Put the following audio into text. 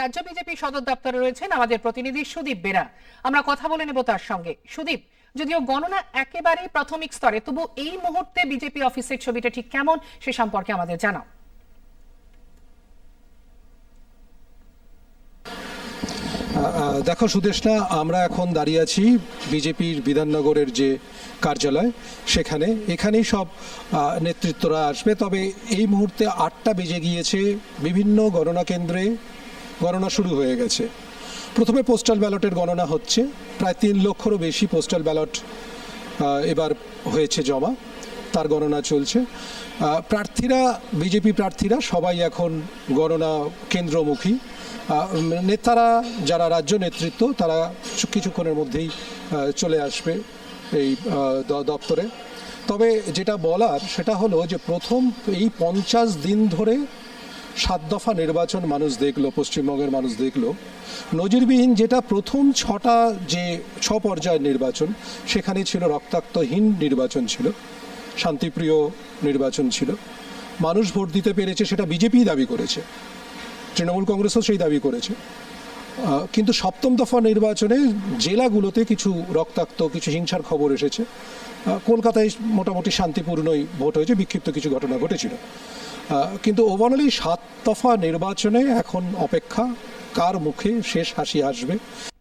রাজ্য বিজেপি সদর দপ্তরে রয়েছেন আমাদের প্রতিনিধি সুদীপ বেরা। আমরা কথা বলে নেব তার সঙ্গে। সুদীপ, যদিও গণনা একেবারে প্রাথমিক স্তরে, তবু এই মুহূর্তে বিজেপি অফিসের ছবিটা ঠিক কেমন সে সম্পর্কে আমাদের জানাও। দেখো সুদেশনা আমরা এখন দাঁড়িয়ে আছি বিজেপির বিধাননগরের যে কার্যালয়, সেখানে। এখানেই সব নেতৃত্বরা আসবে। তবে এই মুহূর্তে আটটা বেজে গিয়েছে। বিভিন্ন গণনা কেন্দ্রে গণনা শুরু হয়ে গেছে। প্রথমে পোস্টাল ব্যালটের গণনা হচ্ছে। প্রায় তিন লক্ষরও বেশি পোস্টাল ব্যালট এবার হয়েছে জমা। তার গণনা চলছে। প্রার্থীরা, বিজেপি প্রার্থীরা সবাই এখন গণনা কেন্দ্রমুখী। নেতারা, যারা রাজ্য নেতৃত্ব, তারা কিছুক্ষণের মধ্যেই চলে আসবে এই দপ্তরে। তবে যেটা বলার, সেটা হলো যে প্রথম এই পঞ্চাশ দিন ধরে সাত দফা নির্বাচন মানুষ দেখল, পশ্চিমবঙ্গের মানুষ দেখল। নজিরবিহীন যেটা প্রথম ছটা যে ছ পর্যায়ের নির্বাচন সেখানে ছিল রক্তাক্তহীন নির্বাচন ছিল, শান্তিপ্রিয় নির্বাচন ছিল। মানুষ ভোট দিতে পেরেছে, সেটা বিজেপি দাবি করেছে। তৃণমূল কংগ্রেসও সেই দাবি করেছে। কিন্তু সপ্তম দফা নির্বাচনে জেলাগুলোতে কিছু রক্তাক্ত, কিছু হিংসার খবর এসেছে। কলকাতায় মোটামুটি শান্তিপূর্ণই ভোট হয়েছে, বিক্ষিপ্ত কিছু ঘটনা ঘটেছিল। কিন্তু ওভারঅলি সাত দফা নির্বাচনে এখন অপেক্ষা, কার মুখে শেষ হাসি আসবে?